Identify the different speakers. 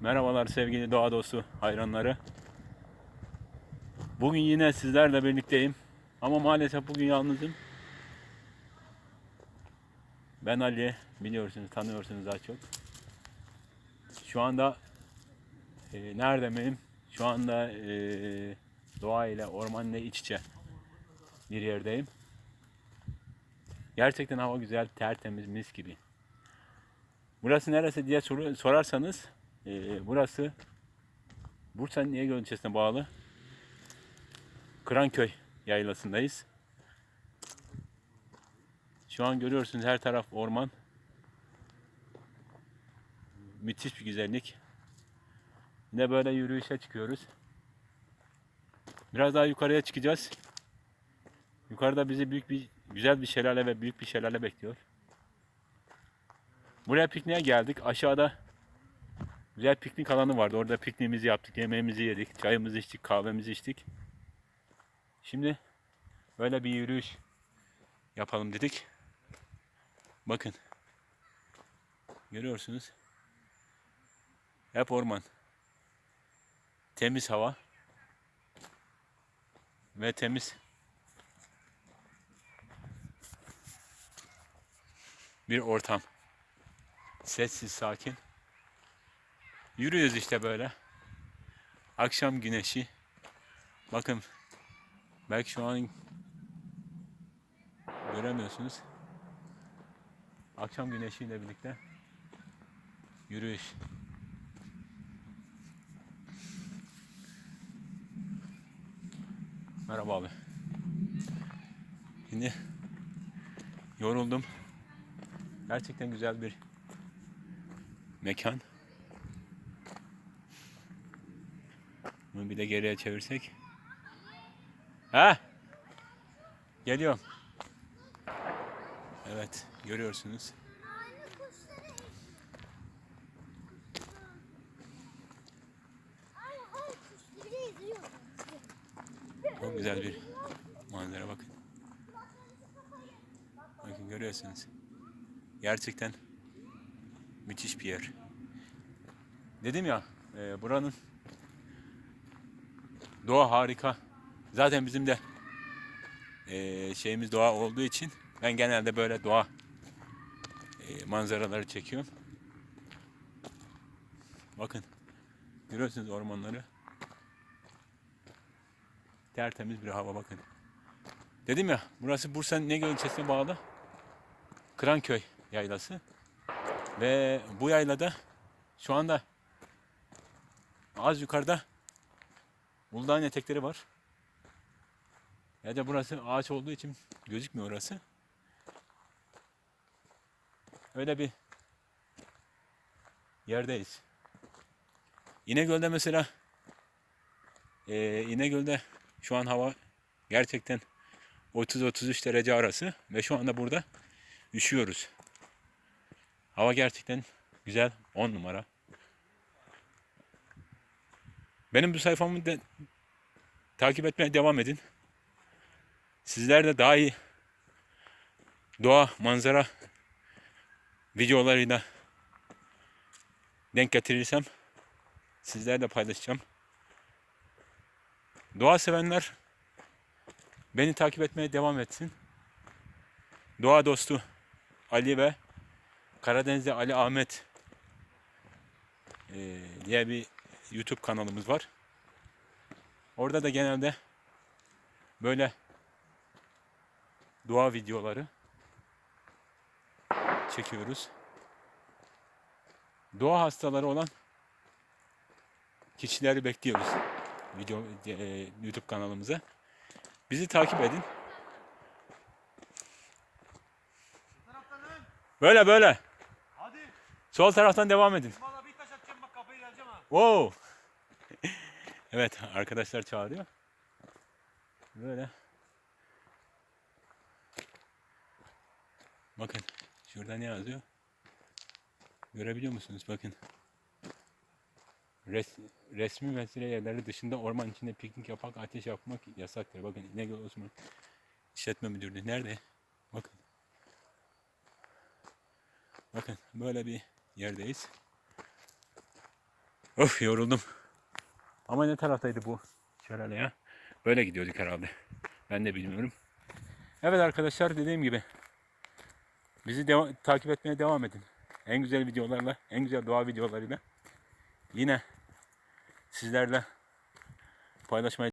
Speaker 1: Merhabalar sevgili doğa dostu hayranları. Bugün yine sizlerle birlikteyim. Ama maalesef bugün yalnızım. Ben Ali, biliyorsunuz, tanıyorsunuz daha çok. Şu anda e, nerede miyim? Şu anda e, doğa ile, orman ile iç içe bir yerdeyim. Gerçekten hava güzel, tertemiz, mis gibi. Burası neresi diye sorarsanız ee, burası Bursa Niyegöl ilçesine bağlı Kıranköy yaylasındayız. Şu an görüyorsunuz her taraf orman. Müthiş bir güzellik. Yine böyle yürüyüşe çıkıyoruz. Biraz daha yukarıya çıkacağız. Yukarıda bizi büyük bir güzel bir şelale ve büyük bir şelale bekliyor. Buraya pikniğe geldik. Aşağıda Güzel piknik alanı vardı. Orada pikniğimizi yaptık, yemeğimizi yedik, çayımızı içtik, kahvemizi içtik. Şimdi böyle bir yürüyüş yapalım dedik. Bakın. Görüyorsunuz. Hep orman. Temiz hava. Ve temiz bir ortam. Sessiz, sakin. Yürüyoruz işte böyle. Akşam güneşi. Bakın. Belki şu an göremiyorsunuz. Akşam güneşiyle birlikte yürüyüş. Merhaba abi. Şimdi yoruldum. Gerçekten güzel bir mekan. Bunu bir de geriye çevirsek. Ha? Geliyorum. Evet, görüyorsunuz. Çok güzel bir manzara bakın. Bakın görüyorsunuz. Gerçekten müthiş bir yer. Dedim ya, e, buranın doğa harika. Zaten bizim de e, şeyimiz doğa olduğu için ben genelde böyle doğa e, manzaraları çekiyorum. Bakın. Görüyorsunuz ormanları. Tertemiz bir hava bakın. Dedim ya burası Bursa'nın Negöl ilçesine bağlı Kıranköy yaylası. Ve bu yaylada şu anda az yukarıda Uludağ'ın etekleri var. Ya da burası ağaç olduğu için gözükmüyor orası. Öyle bir yerdeyiz. İnegöl'de mesela e, İnegöl'de şu an hava gerçekten 30-33 derece arası ve şu anda burada üşüyoruz. Hava gerçekten güzel, 10 numara. Benim bu sayfamı de takip etmeye devam edin. Sizler de daha iyi doğa, manzara videolarıyla denk getirirsem sizlerle paylaşacağım. Doğa sevenler beni takip etmeye devam etsin. Doğa dostu Ali ve Karadeniz'de Ali Ahmet diye bir YouTube kanalımız var. Orada da genelde böyle doğa videoları çekiyoruz. Doğa hastaları olan kişileri bekliyoruz video e, YouTube kanalımıza. Bizi takip edin. Böyle böyle.
Speaker 2: Hadi.
Speaker 1: Sol taraftan devam edin. Wow. evet arkadaşlar çağırıyor. Böyle. Bakın şurada ne yazıyor? Görebiliyor musunuz? Bakın. Res, resmi vesile yerleri dışında orman içinde piknik yapak, ateş yapmak yasaktır. Bakın İnegöl Osman İşletme Müdürlüğü nerede? Bakın. Bakın böyle bir yerdeyiz. Of yoruldum. Ama ne taraftaydı bu şelale ya? Böyle gidiyorduk herhalde. Ben de bilmiyorum. Evet arkadaşlar dediğim gibi bizi takip etmeye devam edin. En güzel videolarla, en güzel doğa videolarıyla yine sizlerle paylaşmaya